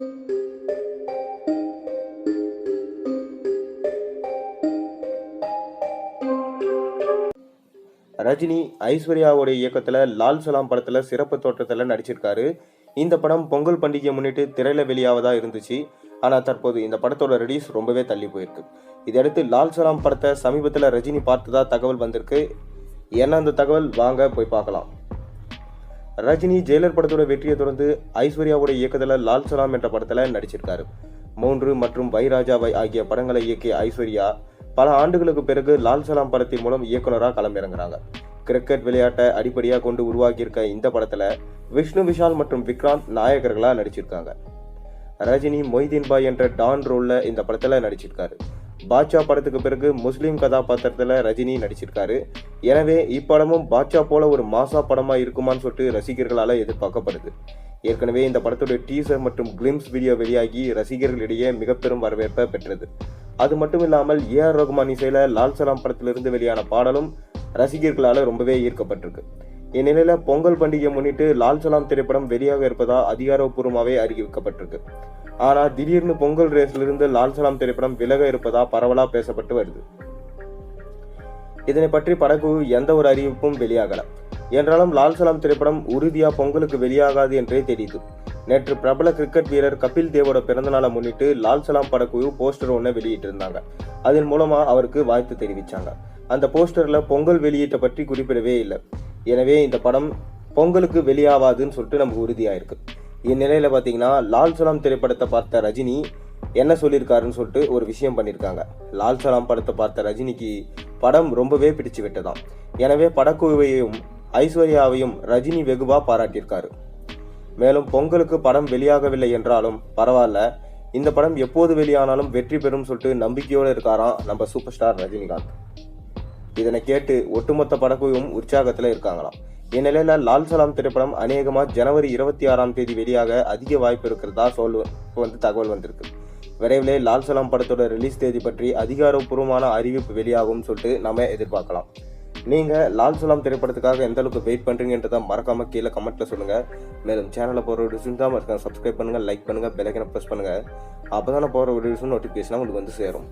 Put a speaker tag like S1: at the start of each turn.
S1: ரஜினி ஐஸ்வர்யாவுடைய இயக்கத்தில் லால் சலாம் படத்தில் சிறப்பு தோற்றத்தில் நடிச்சிருக்காரு. இந்த படம் பொங்கல் பண்டிகையை முன்னிட்டு திரையில வெளியாவதா இருந்துச்சு. ஆனால் தற்போது இந்த படத்தோட ரிலீஸ் ரொம்பவே தள்ளி போயிருக்கு. இதையடுத்து லால் சலாம் படத்தை சமீபத்தில் ரஜினி பார்த்ததா தகவல் வந்திருக்கு. என்ன அந்த தகவல் வாங்க போய் பார்க்கலாம். ரஜினி ஜெயிலர் படத்தோட வெற்றியை தொடர்ந்து ஐஸ்வர்யாவோட இயக்கத்தில் லால் சலாம் என்ற படத்தில் நடிச்சிருக்காரு. மூன்று மற்றும் வைராஜாவை ஆகிய படங்களை இயக்கிய ஐஸ்வர்யா பல ஆண்டுகளுக்கு பிறகு லால் சலாம் படத்தின் மூலம் இயக்குனராக களமிறங்குறாங்க. கிரிக்கெட் விளையாட்டை அடிப்படையாக கொண்டு உருவாக்கியிருக்க இந்த படத்தில் விஷ்ணு விஷால் மற்றும் விக்ராந்த் நாயகர்களாக நடிச்சிருக்காங்க. ரஜினி மொய்தீன் பாய் என்ற டான் ரோலில் இந்த படத்தில் நடிச்சிருக்காரு. பாட்சா படத்துக்கு பிறகு முஸ்லீம் கதாபாத்திரத்தில் ரஜினி நடிச்சிருக்காரு. எனவே இப்படமும் பாட்சா போல ஒரு மாசா படமாக இருக்குமான்னு சொல்லிட்டு ரசிகர்களால் எதிர்பார்க்கப்படுது. ஏற்கனவே இந்த படத்துடைய டீசர் மற்றும் கிளிம்ஸ் வீடியோ வெளியாகி ரசிகர்களிடையே மிக பெரும் வரவேற்பை பெற்றது. அது மட்டும் இல்லாமல் ஏ ஆர் ரகுமான் இசையில லால் சலாம் படத்திலிருந்து வெளியான பாடலும் ரசிகர்களால் ரொம்பவே ஈர்க்கப்பட்டிருக்கு. இந்நிலையில் பொங்கல் பண்டிகையை முன்னிட்டு லால் சலாம் திரைப்படம் வெளியாக இருப்பதா அதிகாரப்பூர்வமாகவே அறிவிக்கப்பட்டிருக்கு. ஆனால் திடீர்னு பொங்கல் ரேஸிலிருந்து லால் சலாம் திரைப்படம் விலக இருப்பதா பரவலா பேசப்பட்டு வருது. இதனை பற்றி படக்குழு எந்த ஒரு அறிவிப்பும் வெளியாகல. என்றாலும் லால் சலாம் திரைப்படம் உறுதியா பொங்கலுக்கு வெளியாகாது என்றே தெரியுது. நேற்று பிரபல கிரிக்கெட் வீரர் கபில் தேவோட பிறந்தநாளை முன்னிட்டு லால் சலாம் படக்குழு போஸ்டர் ஒன்று வெளியிட்டிருந்தாங்க. அதன் மூலமா அவருக்கு வாழ்த்து தெரிவிச்சாங்க. அந்த போஸ்டர்ல பொங்கல் வெளியீட்டை பற்றி குறிப்பிடவே இல்லை. எனவே இந்த படம் பொங்கலுக்கு வெளியாவாதுன்னு சொல்லிட்டு நமக்கு உறுதியாயிருக்கு. இந்நிலையில் பார்த்தீங்கன்னா லால் சலாம் திரைப்படத்தை பார்த்த ரஜினி என்ன சொல்லியிருக்காருன்னு சொல்லிட்டு ஒரு விஷயம் பண்ணியிருக்காங்க. லால் சலாம் படத்தை பார்த்த ரஜினிக்கு படம் ரொம்பவே பிடிச்சு விட்டதாம். எனவே படக்குழுவையும் ஐஸ்வர்யாவையும் ரஜினி வெகுவா பாராட்டியிருக்காரு. மேலும் பொங்கலுக்கு படம் வெளியாகவில்லை என்றாலும் பரவாயில்ல. இந்த படம் எப்போது வெளியானாலும் வெற்றி பெறும் சொல்லிட்டு நம்பிக்கையோடு இருக்காராம் நம்ம சூப்பர் ஸ்டார் ரஜினிகாந்த். இதனை கேட்டு ஒட்டுமொத்த படக்குழுவும் உற்சாகத்தில் இருக்காங்களாம். இந்நிலையில லால் சலாம் திரைப்படம் அநேகமா ஜனவரி இருபத்தி ஆறாம் தேதி வெளியாக அதிக வாய்ப்பு இருக்கிறதா சொல்ல வந்து தகவல் வந்திருக்கு. விரைவிலே லால் சலாம் படத்தோட ரிலீஸ் தேதி பற்றி அதிகாரப்பூர்வமான அறிவிப்பு வெளியாகும் சொல்லிட்டு நம்ம எதிர்பார்க்கலாம். நீங்க லால் சலாம் திரைப்படத்துக்காக எந்த அளவுக்கு வெயிட் பண்றீங்கன்றதை மறக்காம கீழே கமெண்ட்ல சொல்லுங்க. மேலும் சேனல்ல போற வீடியோஸ் தான் மறக்காம சப்ஸ்கிரைப் பண்ணுங்க லைக் பண்ணுங்க பெலைக்கனை ப்ரெஸ் பண்ணுங்க. அப்பதான் போற வீடியோஸ் நோட்டிபிகேஷன் உங்களுக்கு வந்து சேரும்.